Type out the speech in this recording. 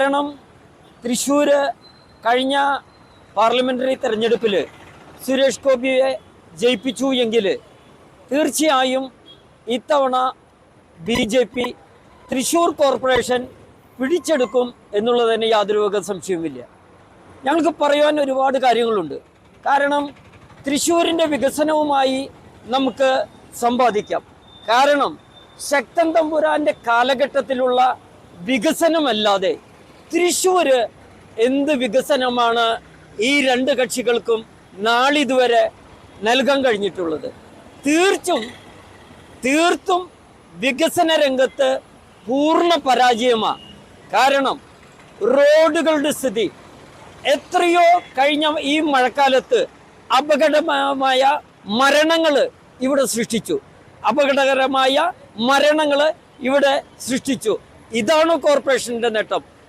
കാരണം തൃശ്ശൂർ കഴിഞ്ഞ പാർലമെന്ററി തെരഞ്ഞെടുപ്പിൽ സുരേഷ് ഗോപിയെ ജയിപ്പിച്ചു എങ്കിൽ തീർച്ചയായും ഇത്തവണ B J P Thrissur corporation പിടിച്ചെടുക്കും എന്നുള്ളതിന് യാതൊരു വക സംശയവുമില്ല. ഞങ്ങൾക്ക് പറയുവാൻ ഒരുപാട് കാര്യങ്ങളുണ്ട്. കാരണം തൃശ്ശൂരിന്റെ വികസനവുമായി നമുക്ക് സമ്പാദിക്കാം. കാരണം ശക്തൻ തമ്പുരാന്റെ കാലഘട്ടത്തിലുള്ള വികസനമല്ലാതെ തൃശ്ശൂർ എന്ത് വികസനമാണ് ഈ രണ്ട് കക്ഷികൾക്കും നാളിതുവരെ നൽകാൻ കഴിഞ്ഞിട്ടുള്ളത്? തീർച്ചും തീർത്തും വികസന രംഗത്ത് പൂർണ പരാജയമാണ് കാരണം റോഡുകളുടെ സ്ഥിതി എത്രയോ കഴിഞ്ഞ ഈ മഴക്കാലത്ത് അപകടമായ മരണങ്ങൾ ഇവിടെ സൃഷ്ടിച്ചു. അപകടകരമായ മരണങ്ങൾ ഇവിടെ സൃഷ്ടിച്ചു. ഇതാണ് കോർപ്പറേഷന്റെ നേട്ടം.